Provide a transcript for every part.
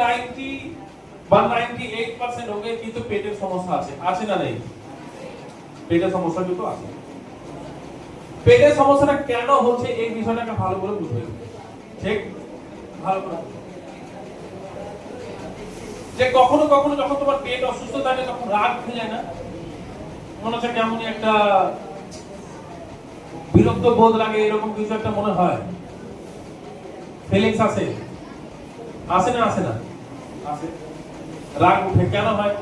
Ninety বা ninety eight percent রোগে কিন্তু পেটের সমস্যা আছে। আছে না নেই? পেটের সমস্যা কিন্তু আছে। পেটের সমস্যাটা কেন হচ্ছে এই বিষয়টাকে ভালো করে বুঝবে ঠিক? ভালো করে যে কখনো কখনো যখন তোমার পেট অসুস্থ থাকে, তখন রাগ উঠে না? মনে হচ্ছে কেমনই একটা বিরক্ত বোধ লাগে, এরকম কিছু একটা মনে হয়। ফিলিংস আছে? আসে না আসে না? আসে রাগ উঠে কেন হয়?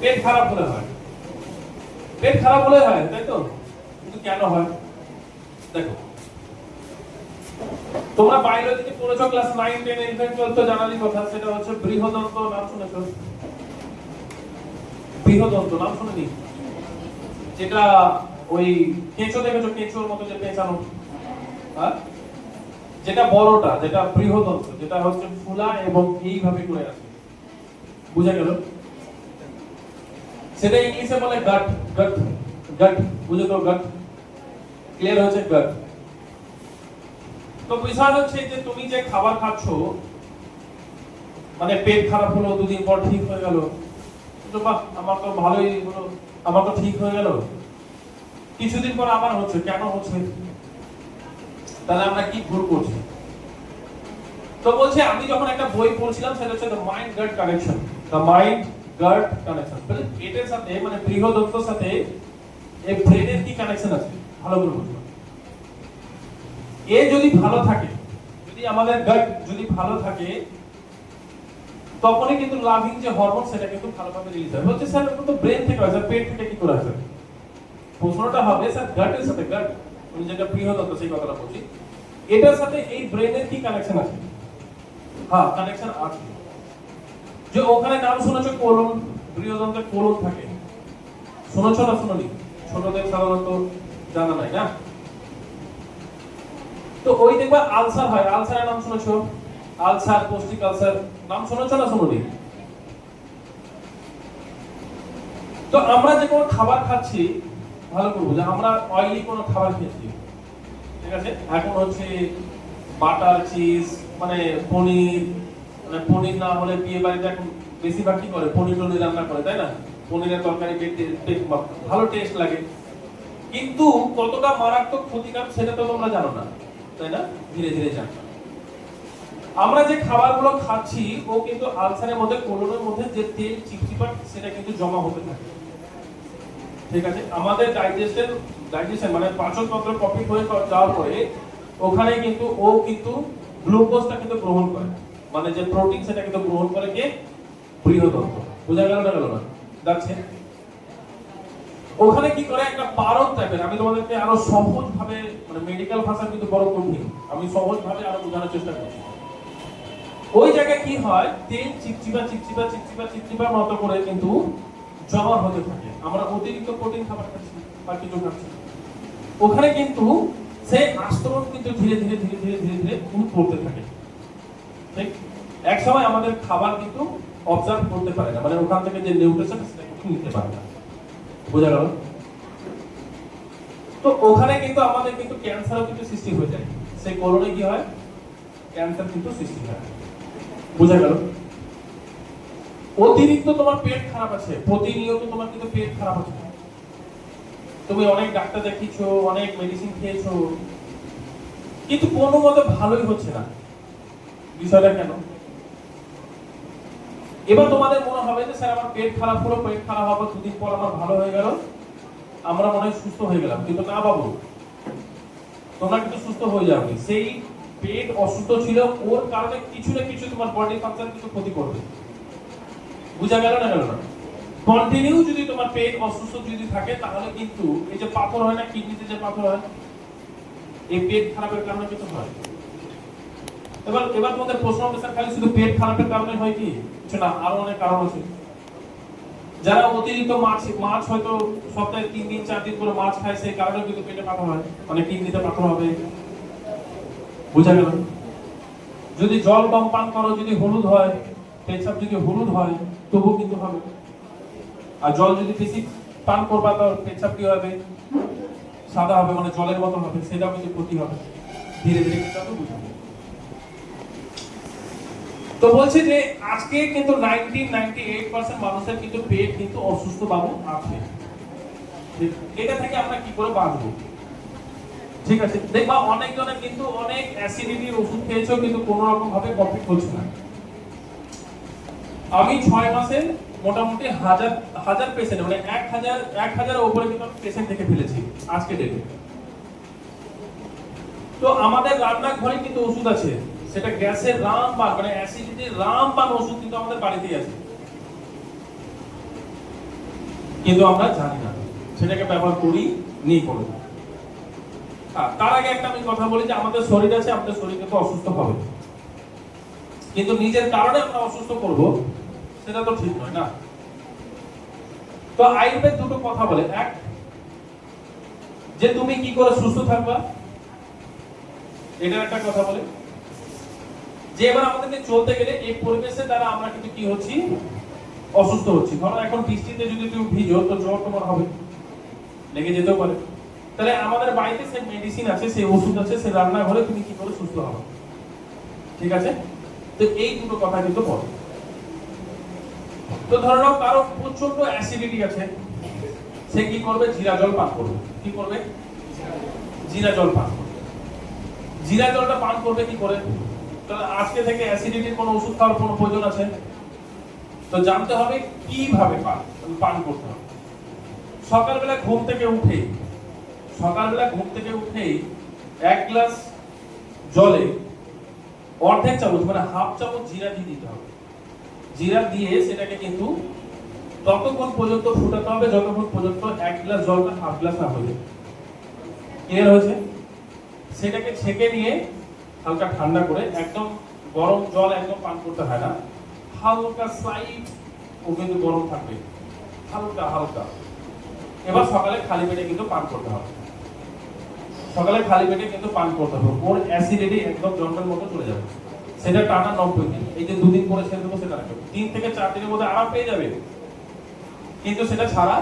পেট খারাপ হলে হয়। পেট খারাপ হলে হয়, তাই তো? কিন্তু কেন হয়? দেখো, তোমরা বায়োলজিতে পড়েছো ক্লাস 9 10 11 12 তো জানারই কথা, সেটা হচ্ছে বৃহদন্ত, নাম শুনেছো? বৃহদন্ত, নাম শুনেনি? যেটা ওই কেঁচো দেখেছ, কেঁচোর মতো যে পেঁচানো? হ্যাঁ? যেটা বড়টা, যেটা বৃহদন্ত যেটা হচ্ছে ফুলা এবং এইভাবে করে আছে। বুঝা গেল? সেটা ইংলিশে বলে গাট গাট গাট। বুঝে তো গাট? ক্লিয়ার হচ্ছে গাট। তো বিষয় হচ্ছে যে তুমি যে খাবার খাচ্ছো মানে পেট খারাপ হলো, দুদিন পর ঠিক হয়ে গেল। বাহ, আমার তো ভালোই হলো, আমার তো ঠিক হয়ে গেল। কিছুদিন পর আবার হচ্ছে, কেন হচ্ছে? তাহলে আমরা কি ভুল করছি? তো বলছে, আমি যখন একটা বই পড়ছিলাম, সেটা হচ্ছে the mind gut connection the mind gut connection পেটের সাথে মানে বৃহদত্তর সাথে এই ব্রেনের কি কানেকশন আছে? ভালো করে বুঝুন এ যদি ভালো থাকে, যদি আমাদের গাট যদি ভালো থাকে, তখনই কিন্তু লাভিং যে হরমোন সেটা কিন্তু ভালোভাবে রিলিজ হবে বলছে, স্যার তো ব্রেন থেকে হয়। স্যার, পেট থেকে কি করে আসে প্রশ্নটা হবে, স্যার গাটের সাথে গাট আমি যেটা বৃহদত্ত সেই কথাটা বলছি। এটার সাথে এই ব্রেনের কি কানেকশন আছে? হ্যাঁ কানেকশন আছে। যে ওখানে নাম শুনেছো কোলন? বৃহদন্তে কোলন থাকে। শুনেছো না শুনোনি? ছোটদের সাধারণত জানা নাই না? তো ওই দেখবা আলসার হয়। আলসারের নাম শুনেছো? Ulcer peptic ulcer. নাম শুনেছো না শুনোনি? তো আমরা যে কোনো খাবার খাচ্ছি ভালো করব যে আমরা অয়েলি কোনো খাবার খেয়েছি ঠিক আছে? এখন হচ্ছে বাটার চিজ মানে পনির মানে পনির না হলে বিয়ে বাড়িতে এখন বেশিরভাগ কি করে? পনির টনির রান্না করে, তাই না? পনিরের তরকারি ভালো টেস্ট লাগে। কিন্তু কতটা মারাত্মক ক্ষতিকারক সেটা তো তোমরা জানো না, তাই না? ধীরে ধীরে জানো। আমরা যে খাবারগুলো খাচ্ছি, ও কিন্তু আলসারের মধ্যে, কোলনের মধ্যে যে তেল চিপচিপা, সেটা কিন্তু জমা হতে থাকে। ঠিক আছে? আমাদের ডাইজেস্টের ডাইজেশন মানে কমপ্লিট হয়ে যাওয়ার পরে ওখানে কিন্তু ও কিন্তু গ্লুকোজটা কিন্তু গ্রহণ করে। মানে যে প্রোটিন সেটা কিন্তু গ্রহণ করে কে? বৃহদন্ত বোঝা গেল না গেল না? যাচ্ছে ওখানে কি করে? একটা পারদ টাইপের আমি তোমাদেরকে আরও সহজ ভাবে মানে মেডিকেল ভাষা কিন্তু বড় কঠিন। আমি সহজ ভাবে আরও বোঝানোর চেষ্টা করছি। ওই জায়গায় কি হয়? তেল মতো করে কিন্তু জমা হতে থাকে। আমরা অতিরিক্ত প্রোটিন খাবার খাচ্ছি বা কিছু খাচ্ছি ওখানে কিন্তু সেই আস্তরণ কিন্তু ধীরে ধীরে ধীরে ধীরে ধীরে ধীরে কিন্তু পড়তে থাকে। ঠিক? এক সময় আমাদের খাবার কিন্তু অবজার্ভ করতে পারে না। মানে ওখান থেকে যে নিউট্রিশন সেটা কিন্তু নিতে পারে না। বোঝা গেল? তো ওখানে কিন্তু আমাদের কিন্তু ক্যান্সারও কিন্তু সৃষ্টি হয়ে যায়। সেই কোলনে কি হয়? ক্যান্সার কিন্তু সৃষ্টি হয়। বোঝা গেল? অতিরিক্ত তোমার পেট খারাপ আছে, প্রতিনিয়ত তোমার কিন্তু পেট খারাপ আছে তুমি অনেক ডাক্তার দেখিয়েছো, অনেক মেডিসিন খেয়েছো, কিন্তু কোনো মতে ভালোই হচ্ছে না। বিষয়টা কেন? এবার তোমাদের মনে হবে যে, স্যার, আমার পেট খারাপ হলো, পেট খারাপ হবে দুদিন পর আমার ভালো হয়ে গেল। আমরা মনে হয় সুস্থ হয়ে গেলাম। কিন্তু না, বাবু, তোমরা কিন্তু সুস্থ হয়ে যাবে সেই পেট অসুস্থ ছিল, ওর কারণে কিছু না কিছু তোমার বডি ফাংশন কিছু ক্ষতি করবে। বুঝা গেল না গেল না? কন্টিনিউ যদি তোমার পেট অসুস্থ যদি থাকে, তাহলে কিন্তু এই যে পাথর হয় না, কিডনিতে যে পাথর হয়, এই পেট খারাপের কারণে কিছু হয়। এবার এবার তোমাদের প্রশ্ন হবে, স্যার, খালি শুধু পেট খারাপের কারণে হয় কি? না আরও অনেক কারণ আছে। যারা অতিরিক্ত মাছ মাছ হয়তো সপ্তাহে তিন দিন, চার দিন করে মাছ খায়, সেই কারণে কিন্তু পেটে পাথর হয়। মানে কিডনিতে পাথর হবে। বোঝা গেল যদি জল কম পান করো, যদি হলুদ হয় পেছাব যদি হলুদ হয় তবু কিন্তু হবে। আর জল যদি বেশি পান করবা তো পেছাব কি হবে? সাদা হবে মানে জলের মতন হবে, সেটাও কিন্তু ক্ষতি হবে। ধীরে ধীরে কিন্তু তো বলছে যে, আজকে কিন্তু নাইনটি নাইনটি এইট পার্সেন্ট মানুষের কিন্তু পেট কিন্তু অসুস্থ বাবু আছে। এটা থেকে আমরা কি করে বাঁচবো? ঠিক আছে, দেখবা অনেকজনের কিন্তু অনেক অ্যাসিডিটির ওষুধ খেয়েছেও কিন্তু কোনো রকম ভাবে কমপ্লিট হচ্ছে না। আমি ছয় মাসে মোটামুটি হাজার হাজার পেশেন্ট মানে এক হাজার এক হাজার ওপরে কিন্তু আমি পেশেন্ট দেখে ফেলেছি আজকে ডেটে তো আমাদের রান্নাঘরে কিন্তু ওষুধ আছে, সেটা গ্যাসের রামবান মানে অ্যাসিডিটির রামবান ওষুধ কিন্তু আমাদের বাড়িতেই আছে। কিন্তু আমরা জানি না, সেটাকে ব্যবহার করি নি করে তার আগে একটা আমি কথা বলি যে আমাদের শরীর আছে, আমাদের শরীর কিন্তু অসুস্থ হবে। কিন্তু নিজের কারণে আমরা অসুস্থ করব। সেটা তো ঠিক নয়, না? তো আয়ুর্বেদ দুটো কথা বলে। এক, যে তুমি কি করে সুস্থ থাকবা এটার একটা কথা বলে। যে এবার আমাদেরকে চলতে গেলে এই পরিবেশের দ্বারা আমরা কিন্তু কি হচ্ছি? অসুস্থ হচ্ছি। ধরো এখন বৃষ্টিতে যদি তুমি ভিজো, তো জ্বর তোমার হবে। লেগে যেতেও পারে। তাহলে আমাদের বাড়িতে সেই মেডিসিন আছে সেই ওষুধ আছে সেই রান্নাঘরে তুমি কি করে সুস্থ হবে? ঠিক আছে? তো এই দুটো কথা কিন্তু বলো। তো ধরে নাও কারও প্রচণ্ড অ্যাসিডিটি আছে, সে কি করবে? জিরা জল পান করবে। কি করবে? জিরা জল পান করবে। জিরা জলটা পান করবে কি করে? তাহলে আজকে থেকে অ্যাসিডিটির কোনো ওষুধ খাওয়ার কোনো প্রয়োজন আছে? তো জানতে হবে কীভাবে পান পান করতে হবে। সকালবেলা ঘুম থেকে উঠে সকালবেলা ঘুম থেকে উঠেই এক গ্লাস জলে অর্ধেক চামচ মানে হাফ চামচ জিরা দিয়ে দিতে হবে। জিরা দিয়ে সেটাকে কিন্তু ততক্ষণ পর্যন্ত ফুটাতে হবে, যতক্ষণ পর্যন্ত এক গ্লাস জলটা হাফ গ্লাস না হয়ে ক্লিয়ার হয়েছে? সেটাকে ছেঁকে নিয়ে হালকা ঠান্ডা করে একদম গরম জল একদম পান করতে হয় না। হালকা সাইড ও কিন্তু গরম থাকবে। হালকা হালকা। এবার সকালে খালি পেটে কিন্তু পান করতে হবে। সকালে খালি পেটে কিন্তু পান করতে হবে। ওর অ্যাসিডিটি একদম জন্মের মতো চলে যাবে। সেটা টানা নব্বই দিন। এই যে দুদিন পরে ছেড়ে দেবো, সেটা রাখবে। তিন থেকে চার দিনের মধ্যে আরাম পেয়ে যাবে। কিন্তু সেটা ছাড়া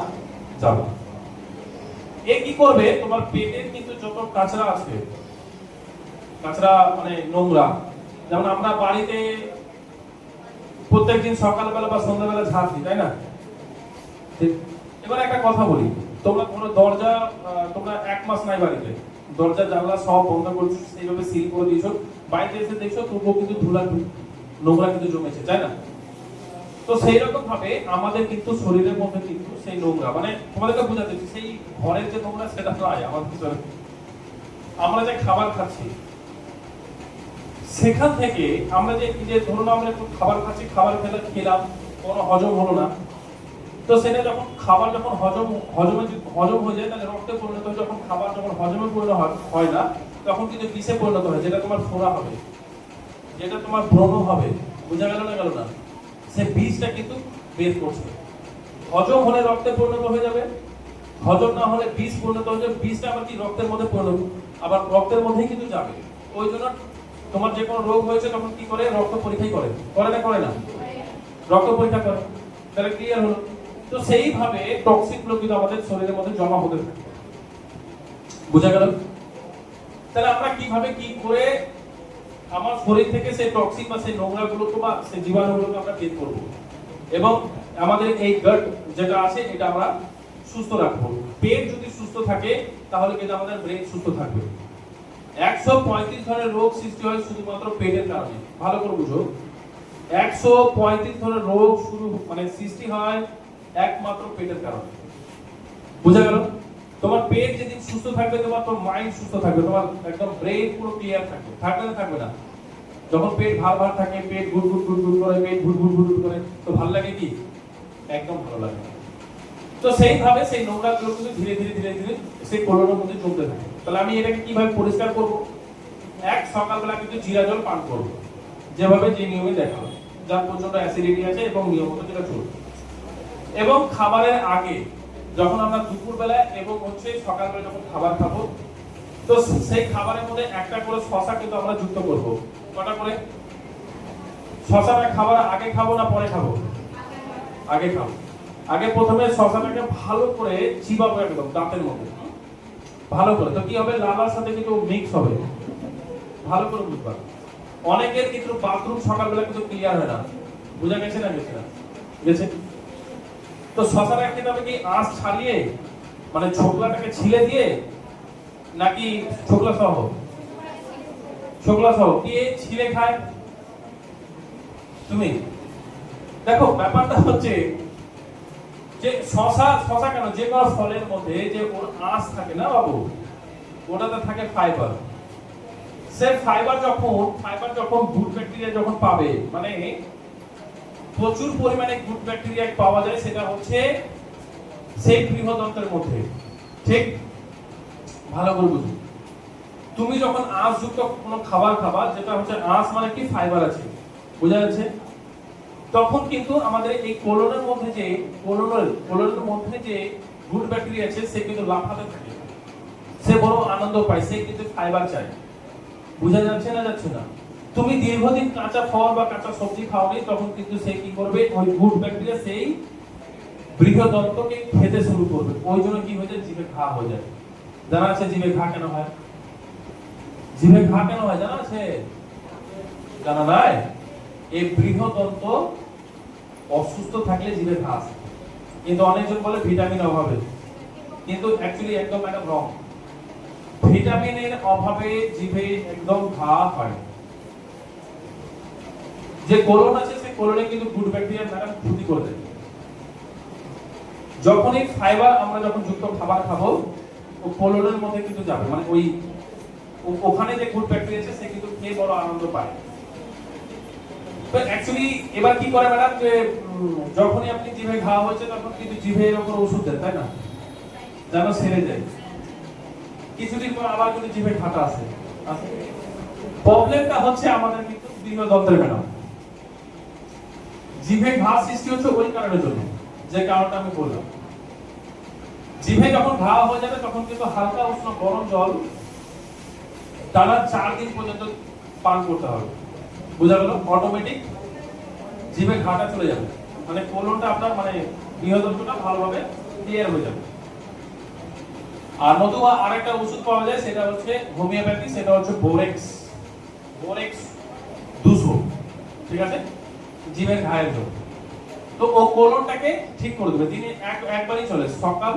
যাবে এ কি করবে? তোমার পেটের কিন্তু যত কাঁচরা আছে, কাঁচরা মানে নোংরা, যেমন আমরা বাড়িতে প্রত্যেকদিন সকালবেলা বা সন্ধ্যাবেলা ঝাড় দিই, তাই না। এবার একটা কথা বলি। তোমরা কোনো দরজা তোমরা এক মাস নাই বাড়িতে। দরজা জানলা সব বন্ধ করছ সেইভাবে সিল করে দিয়েছ। বাড়িতে এসে দেখছ তবুও কিন্তু ধুলা নোংরা কিন্তু জমেছে, তাই না? তো সেই রকম ভাবে আমাদের কিন্তু শরীরের মধ্যে কিন্তু সেই নোংরা মানে তোমাদেরকে বোঝাতে সেই ঘরের যে নোংরা সেটা নয় আমাদের ভিতরে আমরা যে খাবার খাচ্ছি, সেখান থেকে আমরা যে যে ধরুন আমরা একটু খাবার খাচ্ছি, খাবার খেলে খেলাম, কোনো হজম হলো না, তো সেটা যখন খাবার যখন হজম, হজমে হজম হয়ে যায়, তাহলে রক্তে পরিণত যখন খাবার যখন হজমে পরিণত হয় না তখন কিন্তু বিষে পরিণত হয়? যেটা তোমার ফোড়া হবে, যেটা তোমার ব্রণ হবে, বোঝা গেল না গেল না? সে বীজটা কিন্তু বের করছে। হজম হলে রক্তে পরিণত হয়ে যাবে, হজম না হলে বীজ পরিণত হয়ে যাবে। বীজটা আবার কি রক্তের মধ্যে পরিণত আবার রক্তের মধ্যেই কিন্তু যাবে। ওই জন্য তোমার যে কোনো রোগ হয়েছে তখন কি করে? রক্ত পরীক্ষাই করে। করে না করে না? রক্ত পরীক্ষা করে। তাহলে ক্লিয়ার হলো। তো সেইভাবে টক্সিকগুলো কিন্তু আমাদের শরীরের মধ্যে জমা হতে থাকে। বোঝা গেল? তাহলে আমরা কীভাবে কি করে আমার শরীর থেকে সেই টক্সিক বা সেই নোংরা গুলোকে বা সেই জীবাণুগুলোকে আমরা বের করব? এবং আমাদের এই গাট যেটা আছে, এটা আমরা সুস্থ রাখব। পেট যদি সুস্থ থাকে, তাহলে কিন্তু আমাদের ব্রেন সুস্থ থাকবে। একশো পঁয়ত্রিশ ধরনের রোগ সৃষ্টি হয় শুধুমাত্র পেটের কারণে। ভালো করে বুঝো। একশো পঁয়ত্রিশ ধরনের রোগ শুরু মানে সৃষ্টি হয় একমাত্র পেটের কারণে। বুঝা গেল? তোমার পেট যেদিন সুস্থ থাকবে, তোমার তো মাইন্ড সুস্থ থাকবে, তোমার একদম ব্রেন পুরো ক্লিয়ার থাকবে থাকবে না থাকবে না। যখন পেট ভার ভার থাকে, পেট ঘুর ঘুর ঘুর ঘুর করে, পেট ঘুর ঘুর ঘুর করে, তো ভালো লাগে কি? একদম ভালো লাগে তো সেইভাবে সেই নোংরা গুলো কিন্তু ধীরে ধীরে ধীরে ধীরে সেই কোলনের মধ্যে জমতে থাকে। তাহলে আমি এটাকে কীভাবে পরিষ্কার করব? এক, সকালবেলা কিন্তু জিরা জল পান করব। যেভাবে যে নিয়মে দেখা হয়। যার প্রচণ্ড অ্যাসিডিটি আছে এবং নিয়মিত যেটা চলবে। এবং খাবারের আগে যখন আমরা দুপুরবেলা এবং হচ্ছে সকালবেলা যখন খাবার খাব, তো সেই খাবারের মধ্যে একটা করে শশা কিন্তু আমরা যুক্ত করব। কটা করে? শশাটা খাবার আগে খাব না পরে খাব? আগে খাব। আগে প্রথমে শশাটাকে ভালো করে চিবাবো একদম দাঁতের মধ্যে। ভালো করে। তো কি হবে? লালার সাথে কিন্তু মিক্স হবে। ভালো করে বুঝবা অনেকের কিন্তু বাথরুম সকালবেলা কিন্তু ক্লিয়ার হয় না। বোঝা গেছে না গেছে না? গেছে? তো শশাটা খেতে হবে কি আঁশ ছাড়িয়ে মানে ছোকলাটাকে ছিলে দিয়ে, নাকি ছোকলা সহ? ছোকলা সহ, কে ছিলে খায়? তুমি? দেখো, ব্যাপারটা হচ্ছে যে শশা শশা কেন? যে কোনো ফলের মধ্যে যে ওর আঁশ থাকে না বাবু, ওটাতে থাকে ফাইবার সে ফাইবার যখন ফাইবার যখন গুড ব্যাকটেরিয়া যখন পাবে মানে প্রচুর পরিমাণে গুড ব্যাকটেরিয়া পাওয়া যায়, সেটা হচ্ছে সেই গৃহতন্ত্রের মধ্যে। ঠিক? ভালো করে বুঝুন তুমি যখন আঁশযুক্ত কোনো খাবার খাবা, যেটা হচ্ছে আঁশ মানে কি? ফাইবার আছে। বোঝা যাচ্ছে? তখন কিন্তু আমাদের এই কোলনের মধ্যে যে কোলনের কোলনের মধ্যে যে গুড ব্যাকটেরিয়া আছে, সে কিন্তু লাফাতে থাকে। সে বড় আনন্দ পায়, সে কিন্তু ফাইবার চায়। বোঝা যাচ্ছে না যাচ্ছে না? তুমি দীর্ঘদিন কাঁচা ফল বা কাঁচা সবজি খাওনি, তখন কিন্তু সে কি করবে? ওই গুড ব্যাকটেরিয়া সেই বৃহদন্তকে খেতে শুরু করবে। ওই জন্য কি হয়ে যায়? জিভে ঘা হয়ে যায়। জানা আছে জিভে ঘা কেন হয়? জিভে ঘা কেন হয়? জানা আছে? জানা নাই? এই বৃহদন্ত অসুস্থ থাকলে জিভে ঘা আসে। কিন্তু অনেকজন বলে ভিটামিন অভাবে। কিন্তু অ্যাকচুয়ালি একদম একদম রং ভিটামিনের অভাবে জিভে একদম ঘা হয়। যে কোলন আছে, সেই কোলনে কিন্তু গুড ব্যাকটেরিয়া দ্বারা ক্ষতি করে দেয়। যখনই ফাইবার আমরা যখন যুক্ত খাবার খাব, ও কোলনের মধ্যে কিন্তু যাবে। মানে ওই ওখানে যে গুড ব্যাকটেরিয়া আছে, সে কিন্তু খেয়ে বড় আনন্দ পায়। তো অ্যাকচুয়ালি এবার কি করে ম্যাডাম যে যখনই আপনি জিভে ঘা হয়েছে, তখন কিন্তু জিভের উপর ওষুধ দেন তাই না? যেন সেরে যায়। কিছুদিন পর আবার কিন্তু জিভে খাটা আসে। প্রবলেমটা হচ্ছে আমাদের কিন্তু দীর্ঘদন্তের ম্যাডাম জিভে ঘা সৃষ্টি হচ্ছে ওই কারণের জন্য, যে কারণটা আমি বললাম। জিভে যখন ঘা হয়ে যাবে, তখন কিন্তু হালকা উষ্ণ গরম জল টানা চার দিন পর্যন্ত পান করতে হবে। বোঝা গেল? অটোমেটিক জিভে ঘাটা চলে যাবে। মানে কোলনটা আপনার মানে বৃহদন্তটা ভালোভাবে ক্লিয়ার হয়ে যাবে। আর নতুবা আরেকটা ওষুধ পাওয়া যায়, সেটা হচ্ছে হোমিওপ্যাথি, সেটা হচ্ছে বোরেক্স। বোরেক্স দুশো। ঠিক আছে? জিভের ঘায়ের জন্য। তো ও কোলনটাকে ঠিক করে দেবে। দিনে এক, একবারই চলে সকাল,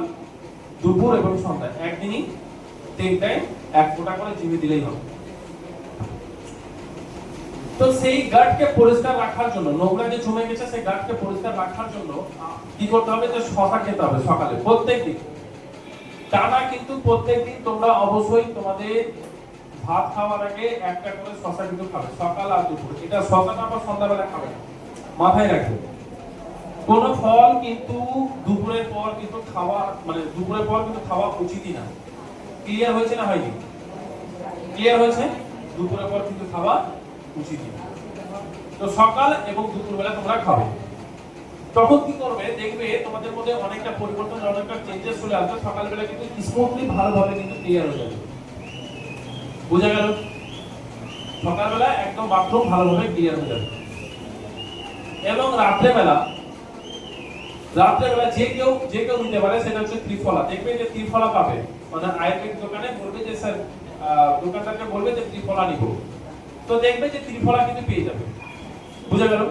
দুপুর এবং সন্ধ্যা। একদিনই তিন টাইম এক ফোঁটা করে জিভে দিলেই হবে। তো সেই গাটকে পরিষ্কার রাখার জন্য, নোংরা যে জমে গেছে সেই গাটকে পরিষ্কার রাখার জন্য, কি করতে হবে? যে শশা খেতে হবে সকালে। প্রত্যেকদিন টানা কিন্তু প্রত্যেকদিন তোমরা অবশ্যই তোমাদের ভাত খাওয়ার আগে একটা করে শশা কিন্তু খাবে, সকাল আর দুপুর। এটা শশাটা আবার সন্ধ্যাবেলা খাবে না। মাথায় রাখবে কোন ফল কিন্তু দুপুরের পর কিন্তু খাওয়া মানে দুপুরের পর কিন্তু খাওয়া উচিতই না। ক্লিয়ার হয়েছে না হয়নি? ক্লিয়ার হয়েছে? দুপুরের পর কিন্তু খাওয়া উচিতই না। তো সকাল এবং দুপুরবেলা তোমরা খাবে। তখন কি করবে? দেখবে তোমাদের মধ্যে অনেকটা পরিবর্তন, অনেকটা চেঞ্জেস চলে আসবে। সকালবেলা কিন্তু স্মুথলি ভালোভাবে কিন্তু ক্লিয়ার হয়ে যাবে। বুঝা গেল? সকালবেলা একদম বাথরুম ভালোভাবে ক্লিয়ার হয়ে যাবে। এবং রাত্রেবেলা রাত্রেবেলা যে কেউ যে কেউ নিতে পারে, সেটা হচ্ছে ত্রিফলা। দেখবে যে ত্রিফলা পাবে। মানে আয়ুর্বেদ দোকানে বলবে যে, স্যার দোকানদারকে বলবে যে ত্রিফলা নিব। তো দেখবে যে ত্রিফলা কিন্তু পেয়ে যাবে। বুঝা গেল?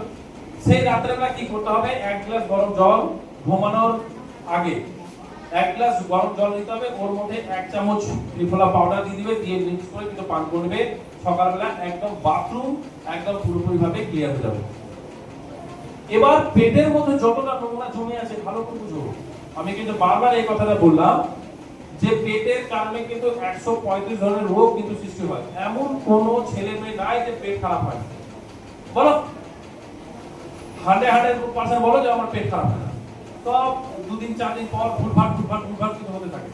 সেই রাত্রেবেলা কি করতে হবে? এক গ্লাস গরম জল ঘুমানোর আগে এক গ্লাস গরম জল নিতে হবে। ওর মধ্যে এক চামচ ত্রিফলা পাউডার দিয়ে দিবে। দিয়ে মিক্স করে কিন্তু পান করবে। সকালবেলা একদম বাথরুম একদম পুরোপুরি ভাবে ক্লিয়ার হয়ে যাবে। এবার পেটের মধ্যে যতটা নোংরা জমে আছে, ভালো করে বুঝো। আমি কিন্তু বারবার এই কথাটা বললাম যে পেটের কারণে কিন্তু একশো পঁয়ত্রিশ ধরনের রোগ কিন্তু সৃষ্টি হয়। এমন কোন ছেলে মেয়ে নাই যে পেট খারাপ হয়। বলো। হান্ড্রেড হান্ড্রেড পার্সেন্ট বলো যে আমার পেট খারাপ হয় না। তো দুদিন, চার দিন পর ভুলভাট ভুলভাট ভুলভাট কিন্তু হতে থাকে।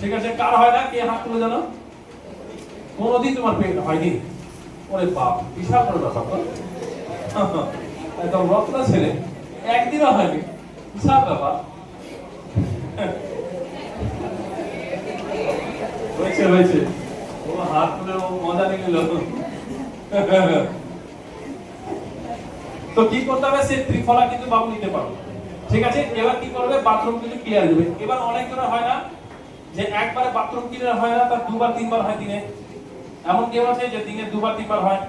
ঠিক আছে, কার হয় না? কে হাত তুলে জানো? কোনোদিন তোমার পেট হয়নি। ওরে বাপ, বিশাল বড় ব্যাপার। একদম রত্ন ছেলে। একদিনও হয়নি। বিশাল ব্যাপার। হয়েছে হয়েছে। ও হাত তুলে ও মজা নিল। তো কি করতে হবে? সে ত্রিফলা কিন্তু বাবু নিতে পারো ঠিক আছে? এবার কি করবে? বাথরুম কিন্তু ক্লিয়ার দেবে। এবার অনেক জনের হয় না যে একবারে বাথরুম ক্লিয়ার হয় না, তার দুবার, তিনবার হয় দিনে। এমন কেউ আছে যে দিনে দুবার, তিনবার হয়?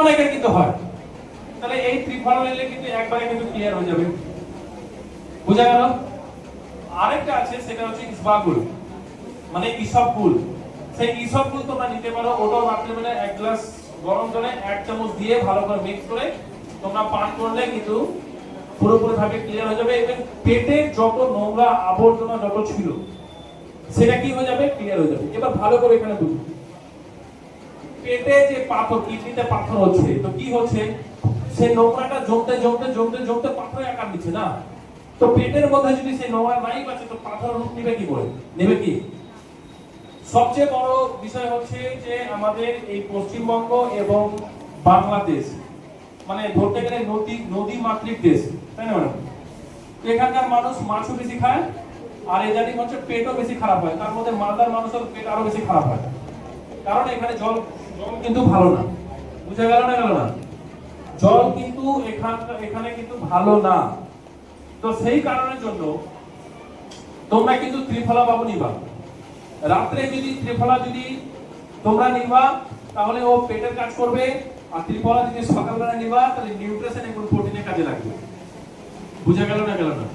অনেকের কিন্তু হয়। তাহলে এই ত্রিফলা নিলে কিন্তু একবারে কিন্তু ক্লিয়ার হয়ে যাবে। বোঝা গেল? আরেকটা আছে, সেটা হচ্ছে ইসবাগুল মানে সেই তোমরা নিতে পারো, ওটাও এক গ্লাস গরম জলে এক চামচ দিয়ে ভালো করে মিক্স করে তোমরা পান করলে কিন্তু পুরোপুরি ভাবে ক্লিয়ার হয়ে যাবে। এবং পেটের যত নোংরা আবর্জনা যত ছিল, সেটা কি হয়ে যাবে? ক্লিয়ার হয়ে যাবে। এবার ভালো করে এখানে বুঝুন পেটে যে পাথর, কিডনিতে পাথর হচ্ছে, তো কি হচ্ছে? সে নোংরাটা জমতে জমতে জমতে জমতে পাথরে আকার না। তো পেটের মধ্যে যদি সেই নোংরা নাই বাঁচে, তো পাথর কি নেবে কি? সবচেয়ে বড় বিষয় হচ্ছে যে আমাদের এই পশ্চিমবঙ্গ এবং বাংলাদেশ মানে ধরতে গেলে নদী নদী মাতৃক দেশ, তাই না ম্যাডাম? এখানকার মানুষ মাছও বেশি খায়, আর এদানিং হচ্ছে পেটও বেশি খারাপ হয়। তার মধ্যে মালদার মানুষের পেট আরও বেশি খারাপ হয়। কারণ এখানে জল জল কিন্তু ভালো না। বুঝা গেল না গেল না? জল কিন্তু এখান কিন্তু ভালো না। তো সেই কারণের জন্য তোমরা কিন্তু ত্রিফলা বাবু নিবা। রাত্রে যদি ত্রিফলা যদি তোমরা নিবা, তাহলে ও পেটের কাজ করবে, আর ত্রিফলা যদি সকালবেলা নিবা, তাহলে নিউট্রিশন এবং প্রোটিনের কাজে লাগবে। বুঝা গেল না গেল না?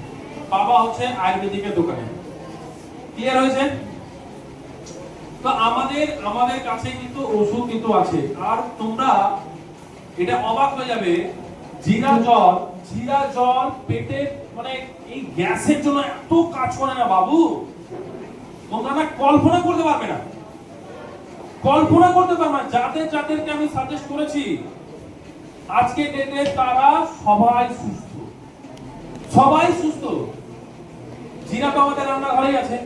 বাবা হচ্ছে আয়ুর্বেদিকের দোকানে। ক্লিয়ার হয়েছে? তো আমাদের আমাদের কাছে কিন্তু ওষুধ কিন্তু আছে। আর তোমরা এটা অবাক হয়ে যাবে, জিরা জল জিরা জল পেটে মানে এই গ্যাসের জন্য এত কাজ করে না বাবু। তোমরা না কল্পনা করতে পারবে না। কল্পনা করতে পারবে না, যাদের যাদেরকে আমি সাজেস্ট করেছি, আজকে ডেটে তারা সবাই সুস্থ। সবাই সুস্থ। জিরা তো আমাদের রান্নাঘরেই আছে,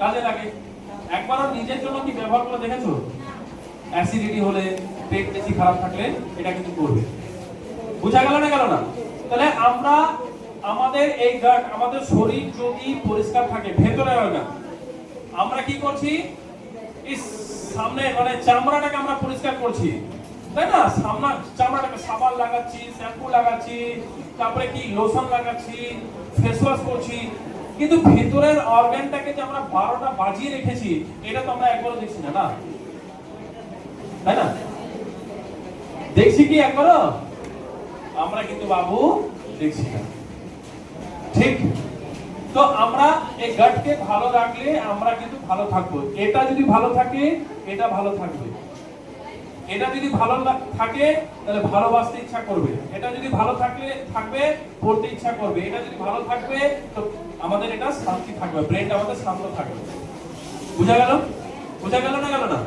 কাজে লাগে। একবারও নিজের জন্য কি ব্যবহার করে দেখেছ? অ্যাসিডিটি হলে পেট বেশি খারাপ থাকলে এটা কিন্তু করবে। বুঝা গেল না গেল না? তাহলে আমরা আমাদের এই গাট আমাদের শরীর যদি পরিষ্কার থাকে, ভেতরে না, আমরা কি করছি? সামনে মানে চামড়াটাকে আমরা পরিষ্কার করছি। তাই না? সামনা চামড়াটাকে সাবান লাগাচ্ছি, শ্যাম্পু লাগাচ্ছি, তারপরে কি লোশন লাগাচ্ছি ফেস ওয়াশ করছি। কিন্তু ভেতরের অর্গানটাকে যে আমরা বারোটা বাজিয়ে রেখেছি, এটা তো আমরা একবারও দেখছি না না? তাই না? দেখছি কি একবারও আমরা কিন্তু বাবু দেখছি না। ঠিক? তো আমরা এই গাটকে ভালো রাখলে আমরা কিন্তু ভালো থাকব। এটা যদি ভালো থাকে, এটা ভালো থাকবে। এটা যদি ভালো থাকে, তাহলে ভালোবাসতে ইচ্ছা করবে। এটা যদি ভালো থাকলে, থাকবে, পড়তে ইচ্ছা করবে। এটা যদি ভালো থাকবে, তো আমাদের এটা শান্তি থাকবে। ব্রেনটা আমাদের শান্ত থাকবে। বুঝা গেল? বুঝা গেল না গেল না?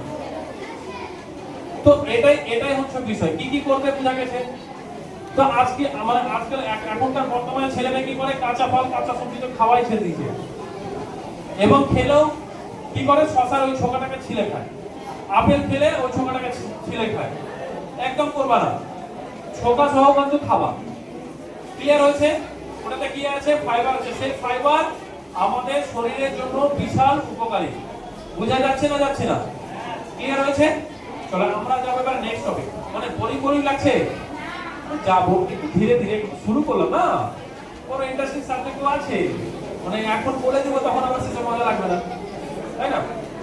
তো এটাই এটাই হচ্ছে বিষয়। কি কি করবে বুঝা গেছে? তো আজকে আমার, আজকাল এখনকার বর্তমানে ছেলে মেয়ে কি করে? কাঁচা ফল, কাঁচা সবজি তো খাওয়াই ছেড়ে দিয়েছে। এবং খেলেও কি করে? শশার ওই ছোকাটাকে ছিলে খায়। আপেল খেলে ওই ছোকাটাকে ছিলে খায়। একদম করবা না। ছোকা সহ কিন্তু খাওয়া ক্লিয়ার হয়েছে? ওটাতে কি আছে? ফাইবার আছে। সেই ফাইবার আমাদের শরীরের জন্য বিশাল উপকারী। বোঝা যাচ্ছে না যাচ্ছে না? ক্লিয়ার হয়েছে? চলো, আমরা যাব এবার নেক্সট টপিক মানে বোরিং বোরিং লাগছে। যাব একটু ধীরে ধীরে শুরু করলাম না। কোনো ইন্টারেস্টিং সাবজেক্টও আছে। মানে এখন বলে দেবো, তখন আবার শেষে মজা লাগবে না। তাই না?